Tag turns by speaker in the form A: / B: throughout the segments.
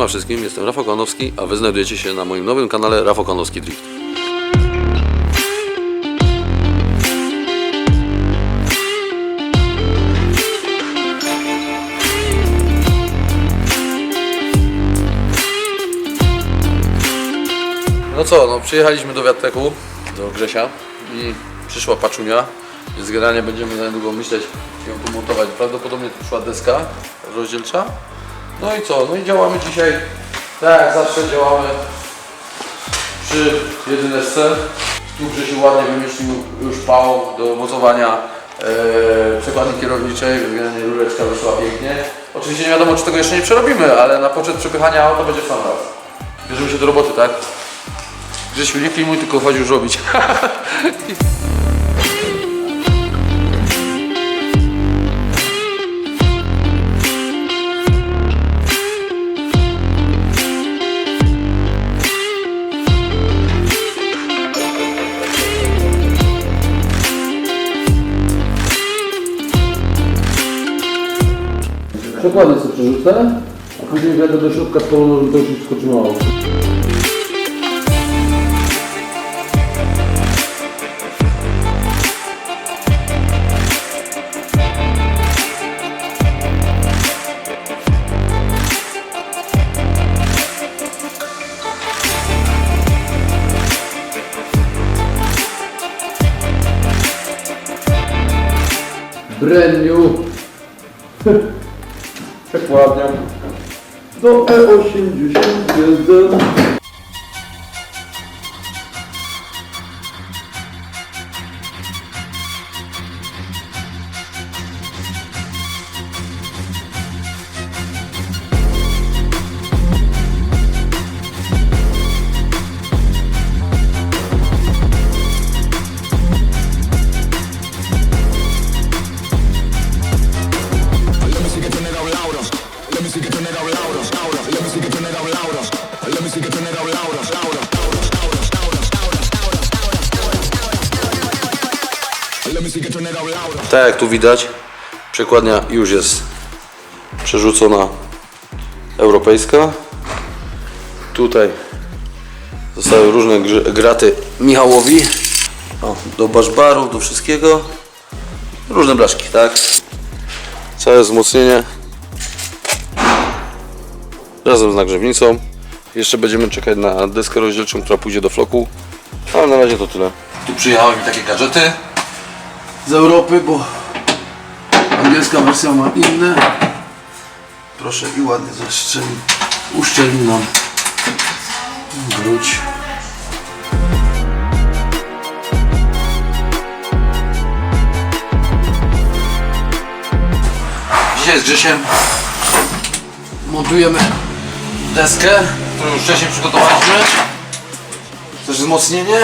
A: Siema wszystkim, jestem Rafał Konowski, a Wy znajdujecie się na moim nowym kanale Rafał Konowski Drift. No co, no przyjechaliśmy do Wiateku, do Grzesia i przyszła paczunia, więc generalnie będziemy za niedługo myśleć, ją tu montować. Prawdopodobnie tu przyszła deska rozdzielcza. No i co, no i działamy dzisiaj, tak jak zawsze działamy przy jedyneczce. Tu Grzesiu ładnie wymyślił już pał do mocowania e, przekładni kierowniczej, generalnie rureczka wyszła pięknie. Oczywiście nie wiadomo, czy tego jeszcze nie przerobimy, ale na poczet przepychania auta będzie w sam raz. Bierzemy się do roboty, tak? Grzesiu, nie filmuj, tylko chodź już robić. Przekłady sobie przerzucę, a później wjadę do środka z powrotem, żeby to już mi skoczyło. Brand new. Przekładniam do E E81. Tak jak tu widać, przekładnia już jest przerzucona europejska. Tutaj zostały różne graty Michałowi. O, do baszbaru, do wszystkiego. Różne blaszki, tak? Całe wzmocnienie. Razem z nagrzewnicą. Jeszcze będziemy czekać na deskę rozdzielczą, która pójdzie do floku. Ale na razie to tyle. Tu przyjechały mi takie gadżety z Europy, bo angielska wersja ma inne. Proszę i ładnie zaszczeli, uszczelni nam gruć. Dzisiaj z Grzesiem montujemy deskę, którą już wcześniej przygotowaliśmy. Też wzmocnienie.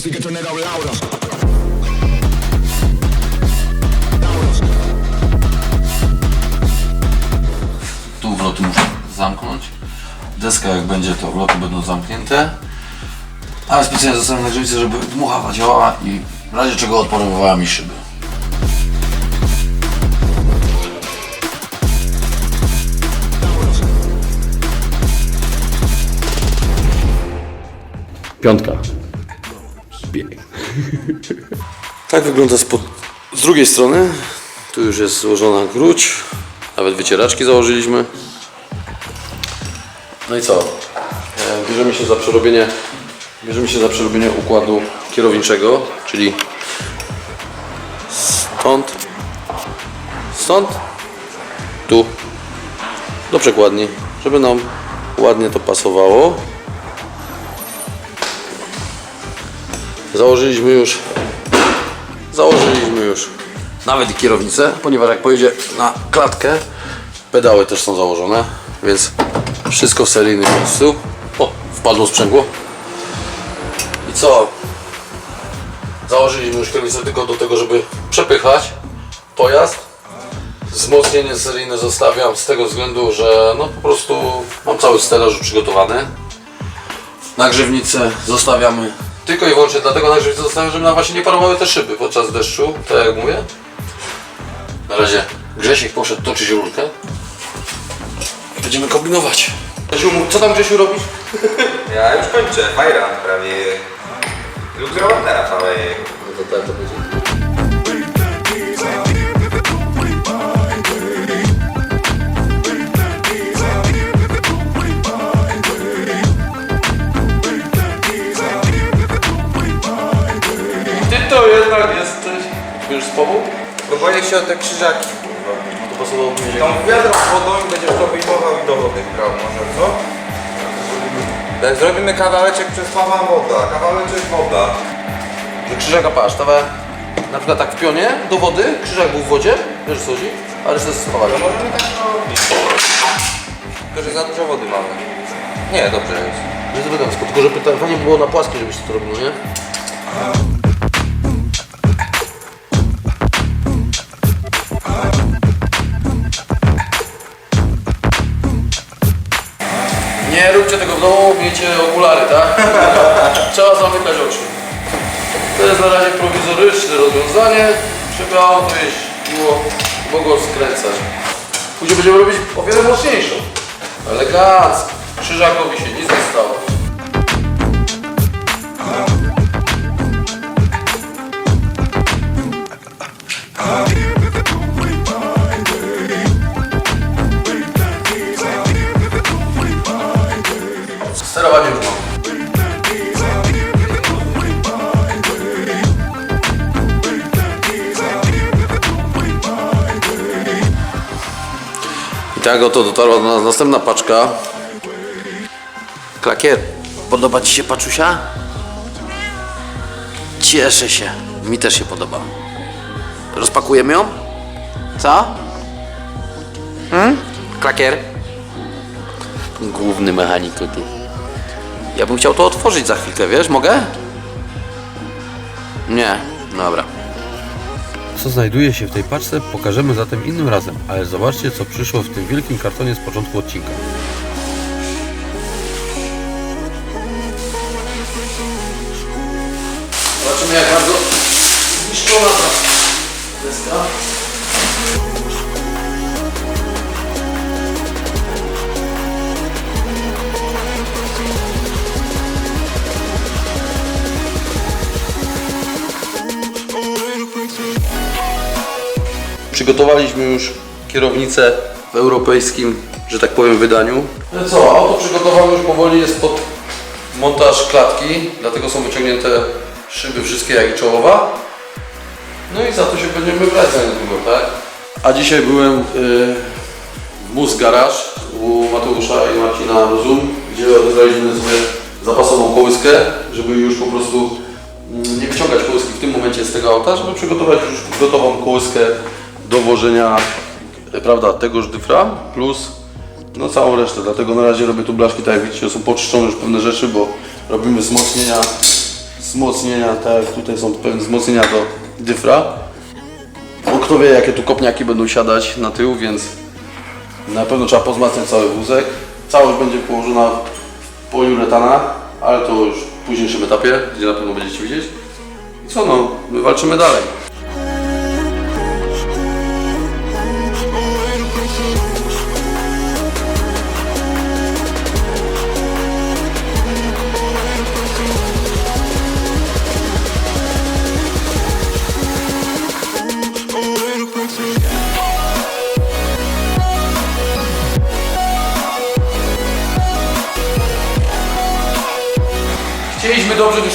B: Turn it louder.
A: Tu wloty muszę zamknąć. Deska jak będzie, to wloty będą zamknięte. Ale specjalnie zostawiam na grzebicy, żeby dmuchawa działała i w razie czego odparowywała mi szyby. Piątka. Bieg. Tak wygląda spod... z drugiej strony. Tu już jest złożona gruć. Nawet wycieraczki założyliśmy. No i co? E, Bierzemy się za przerobienie, bierzemy się za przerobienie układu kierowniczego, czyli stąd, stąd, tu, do przekładni, żeby nam ładnie to pasowało. Założyliśmy już, założyliśmy już nawet kierownicę, ponieważ jak pojedzie na klatkę, pedały też są założone, więc wszystko w seryjnym miejscu. O, wpadło sprzęgło. I co? Założyliśmy już kierownicę tylko do tego, żeby przepychać pojazd. Wzmocnienie seryjne zostawiam z tego względu, że no po prostu mam cały stelaż przygotowany. Nagrzewnicę zostawiamy Tylko i wyłącznie dlatego nagrzewamy zostawiam, żeby nam właśnie nie parowały te szyby podczas deszczu, tak jak mówię. Na razie Grzesiek poszedł toczyć rurkę. Będziemy kombinować. Grzesiu, co tam Grzesiu robisz?
C: Ja już kończę, fajran prawie. Lub zrobię teraz całej.
A: No to tak to będzie.
C: Boję się o te krzyżaki. kurwa.
A: To pasowało mi
C: Tą wiadro z wodą i będziesz to wyjmował i do wody brał może, co? Jak zrobimy kawałeczek przez Pawła woda, kawałeczek woda.
A: Że krzyżaka patrz, stawę na przykład tak w pionie do wody, krzyżak był w wodzie, wiesz co chodzi, a resztę
C: To
A: spawali.
C: możemy tak robić. Tylko, że za dużo wody mamy. Nie, dobrze jest.
A: Jest elegancko, tylko że pytanie, było na płasko, żebyś to robił, nie? Nie róbcie tego w domu, miejcie okulary, tak? Trzeba zamykać oczy. To jest na razie prowizoryczne rozwiązanie. Trzeba to jeść było, mogło skręcać. Później będziemy robić o wiele mocniejszą. Elegancko. Krzyżakowi się nic nie stało. I tak oto dotarła do nas następna paczka. Klakier, podoba Ci się paczusia? Cieszę się. Mi też się podoba. Rozpakujemy ją? Co? Hmm? Klakier? Główny mechanik ty. Ja bym chciał to otworzyć za chwilkę, wiesz? Mogę? Nie. Dobra.
D: Co znajduje się w tej paczce pokażemy zatem innym razem, ale zobaczcie co przyszło w tym wielkim kartonie z początku odcinka.
A: Zobaczymy jak bardzo zniszczona ta deska. Przygotowaliśmy już kierownicę w europejskim, że tak powiem, wydaniu. No co, auto przygotowane już powoli jest pod montaż klatki, dlatego są wyciągnięte szyby wszystkie jak i czołowa. No i za to się będziemy brać za niedługo, tak? A dzisiaj byłem y, w Mus Garaż u Mateusza i Marcina Rozum, gdzie odebraliśmy sobie zapasową kołyskę, żeby już po prostu mm, nie wyciągać kołyski w tym momencie z tego auta, żeby przygotować już gotową kołyskę do włożenia e, prawda, tegoż dyfra plus no całą resztę, dlatego na razie robię tu blaszki, tak jak widzicie, są poczyszczone już pewne rzeczy, bo robimy wzmocnienia, wzmocnienia, tak jak tutaj są pewne wzmocnienia do dyfra. Bo kto wie jakie tu kopniaki będą siadać na tył, więc na pewno trzeba pozmacniać cały wózek. Całość będzie położona w poliuretana, ale to już w późniejszym etapie, gdzie na pewno będziecie widzieć. I co no, my walczymy dalej.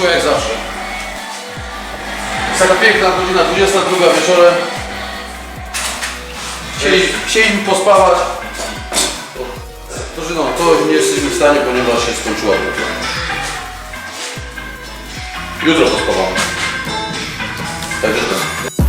A: Wyszło jak zawsze. Jest taka piękna godzina, 22 wieczorem. Chcieli, chcieliśmy pospawać. To, no, to nie jesteśmy w stanie, ponieważ się skończyła. Jutro pospawamy. Także tak.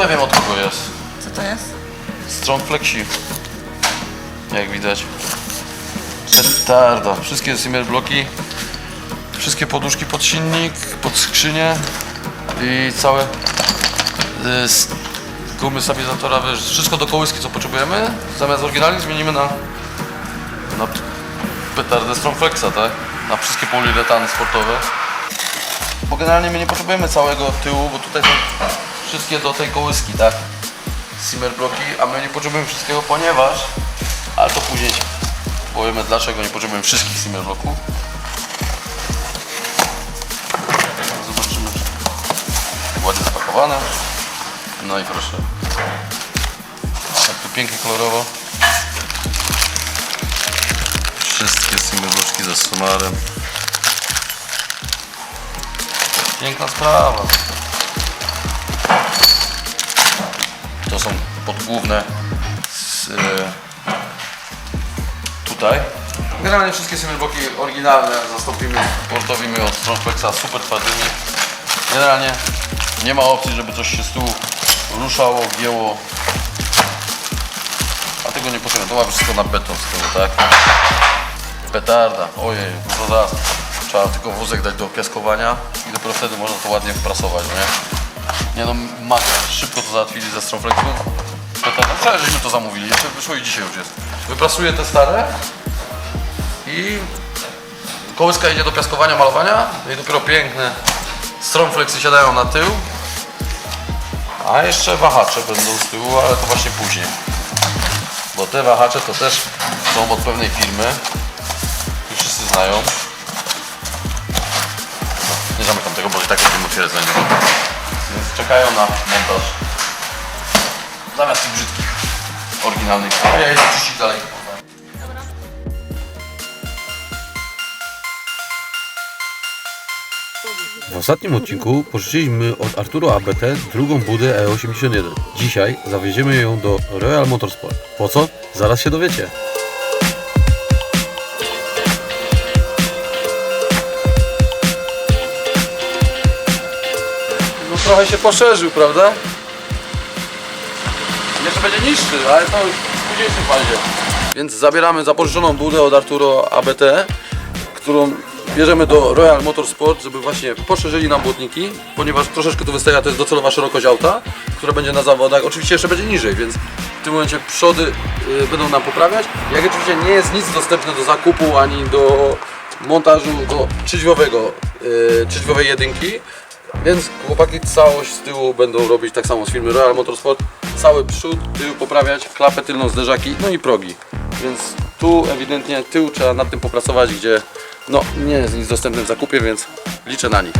A: Ja wiem od kogo jest.
E: Co to jest?
A: Strong Flexi. Jak widać. Petarda. Wszystkie simmer bloki. Wszystkie poduszki pod silnik, pod skrzynię i całe y, gumy stabilizatora, wiesz, wszystko do kołyski co potrzebujemy. Zamiast oryginalnie zmienimy na, na petardę Strong Flexa, tak? Na wszystkie poliuretany sportowe. Bo generalnie my nie potrzebujemy całego tyłu, bo tutaj są wszystkie do tej kołyski, tak? simmer bloki, a my nie potrzebujemy wszystkiego, ponieważ, ale to później powiemy dlaczego nie potrzebujemy wszystkich simmer bloków. Zobaczymy, jak ładnie zapakowane. No i proszę. Jak tu pięknie kolorowo. Wszystkie simmer bloczki ze sumarem. Piękna sprawa. To są podgłówne z, e, tutaj. Generalnie wszystkie simulboki oryginalne zastąpimy sportowymi od Strongflexa super twardymi. Generalnie nie ma opcji, żeby coś się z tyłu ruszało, gięło. A tego nie potrzebujemy. To ma wszystko na beton z tyłu, tak? Petarda. Ojej, no to zaraz. Trzeba tylko wózek dać do piaskowania i dopiero wtedy można to ładnie wprasować, nie? Nie no, magia. Szybko to załatwili ze Strongflexu. Petarda. Wczoraj żeśmy to zamówili, jeszcze wyszło i dzisiaj już jest. Wyprasuję te stare i kołyska idzie do piaskowania, malowania no i dopiero piękne Strongflexy siadają na tył. A jeszcze wahacze będą z tyłu, ale to właśnie później. Bo te wahacze to też są od pewnej firmy. Wszyscy znają. Tak otwierać za niego. Więc czekają na montaż. Zamiast tych brzydkich, oryginalnych. Ja jeszcze czyścić dalej.
D: W ostatnim odcinku pożyczyliśmy od Arturo ABT drugą budę E81. Dzisiaj zawieziemy ją do Royal Motorsport. Po co? Zaraz się dowiecie.
A: Trochę się poszerzył, prawda? Jeszcze będzie niższy, ale to już w późniejszym fazie. Więc zabieramy zapożyczoną budę od Arturo ABT, którą bierzemy do Royal Motorsport, żeby właśnie poszerzyli nam błotniki, ponieważ troszeczkę tu wystaje, to jest docelowa szerokość auta, która będzie na zawodach. Oczywiście jeszcze będzie niżej, więc w tym momencie przody y, będą nam poprawiać. Jak oczywiście nie jest nic dostępne do zakupu ani do montażu do trzydźwiowego, y, trzydźwiowej jedynki, więc chłopaki całość z tyłu będą robić tak samo z firmy Royal Motorsport. Cały przód, tył poprawiać, klapę tylną, zderzaki, no i progi. Więc tu ewidentnie tył trzeba nad tym popracować, gdzie no nie jest nic dostępne w zakupie, więc liczę na nich.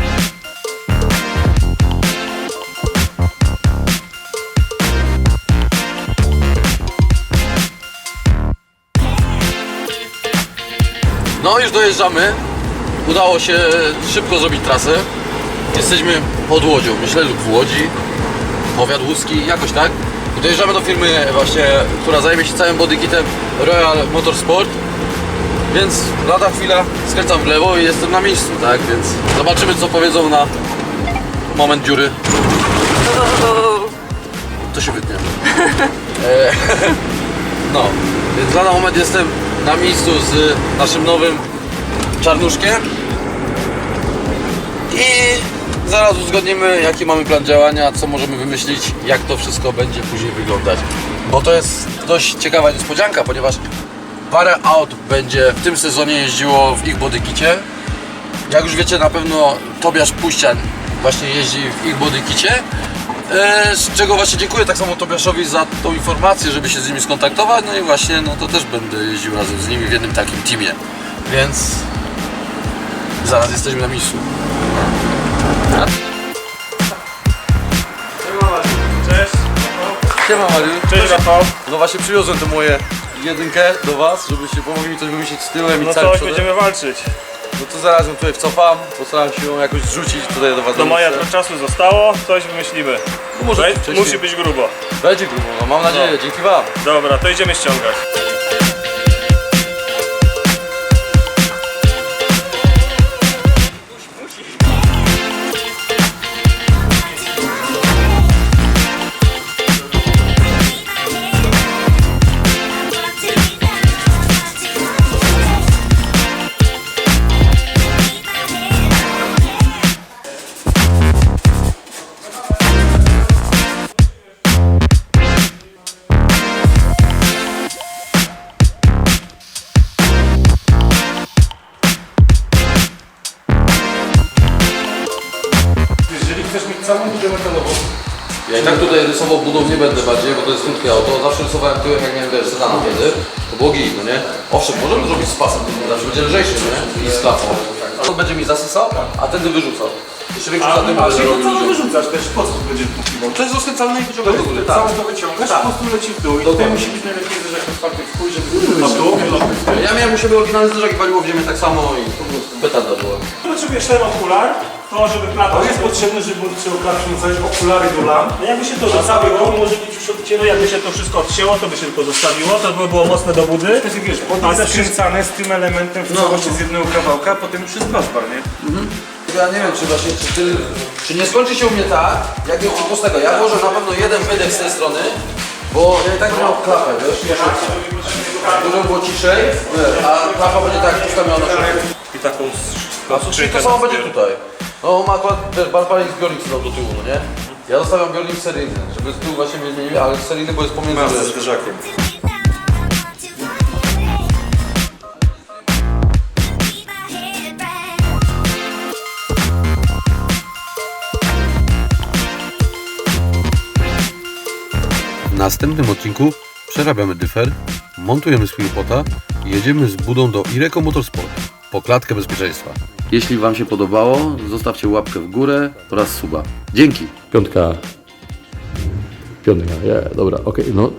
A: No już dojeżdżamy. Udało się szybko zrobić trasę. Jesteśmy pod Łodzią, myślę, lub w Łodzi. Powiat łódzki, jakoś tak. I dojeżdżamy do firmy właśnie, która zajmie się całym bodykitem Royal Motorsport. Więc lada chwila, skręcam w lewo i jestem na miejscu, tak? Więc zobaczymy co powiedzą na moment dziury. To się wytnie. E, no, więc lada moment jestem na miejscu z naszym nowym czarnuszkiem. I zaraz uzgodnimy jaki mamy plan działania, co możemy wymyślić, jak to wszystko będzie później wyglądać. Bo to jest dość ciekawa niespodzianka, ponieważ parę aut będzie w tym sezonie jeździło w ich bodykicie. Jak już wiecie na pewno Tobiasz Puścian właśnie jeździ w ich bodykicie. E, Z czego właśnie dziękuję tak samo Tobiaszowi za tą informację, żeby się z nimi skontaktować. No i właśnie no to też będę jeździł razem z nimi w jednym takim teamie. Więc zaraz jesteśmy na miejscu.
F: Cześć.
A: Siema Mariusz.
F: Cześć Rafał.
A: No właśnie przywiozłem tę moje jedynkę do Was, żebyście pomogli mi coś wymyślić z tyłem
F: No
A: i całym
F: coś
A: przodem.
F: będziemy walczyć.
A: No to zaraz ją tutaj wcofam, postaram się ją jakoś zrzucić tutaj do Was.
F: Do maja
A: miejsce.
F: trochę czasu zostało, coś wymyślimy.
A: No może wcześniej.
F: Musi być grubo.
A: Będzie grubo, no mam nadzieję,
F: No.
A: dzięki Wam.
F: Dobra, to idziemy ściągać.
A: Tyłem, jak miałem wiesz, sedana wtedy. To było git, no nie? Owszem, możemy zrobić z pasem, zawsze będzie lżejszy, nie? I z klapą. On będzie mi zasysał, a tędy wyrzucał. Jeszcze większy za tym
E: A
A: będę
E: czyli to
A: robił,
E: całe
A: że-
E: wyrzucasz też, po co będzie pukiwał?
A: To jest rozkręcalne i wyciąga do góry, tak.
E: Całe to wyciągasz, po prostu leci w dół i tutaj musi być najlepiej zderzak otwarty w chuj, żeby w
A: Ja miałem u siebie oryginalny zderzak i waliło w ziemię tak samo i po prostu petarda była.
F: Potrzebujesz ten okular, to żeby klapa...
E: To jest potrzebne, żeby się okazać coś okulary do lamp.
F: No jakby się to zostawiło, może być już odcięło, jakby się to wszystko odcięło, to by się tylko zostawiło, to by było mocne do budy.
E: To jest, wiesz, pod jest skręcane z tym elementem w całości z jednego kawałka, a potem już jest crossbar, nie?
A: Ja nie wiem, czy właśnie, czy, ty, czy nie skończy się u mnie tak, jak nie z tego. Ja włożę na pewno jeden wydech z tej strony, bo ja i tak miał klapę, wiesz, szybko. Żeby było ciszej, wiesz, a klapa będzie tak postawiona na szybko.
F: I taką
A: A czyli to samo będzie tutaj. No on ma akurat, wiesz, barbarek zbiornik dał do tyłu, no nie? Ja zostawiam zbiornik seryjny, żeby z tyłu właśnie mnie zmienili, ale seryjny, bo jest pomiędzy,
E: Masz ze
A: wiesz.
E: zderzakiem.
D: W następnym odcinku przerabiamy dyfer, montujemy spinpota i jedziemy z budą do Ireco Motorsport po klatkę bezpieczeństwa.
A: Jeśli Wam się podobało, zostawcie łapkę w górę oraz suba. Dzięki!
G: Piątka. Piątka, yeah, dobra, okej, no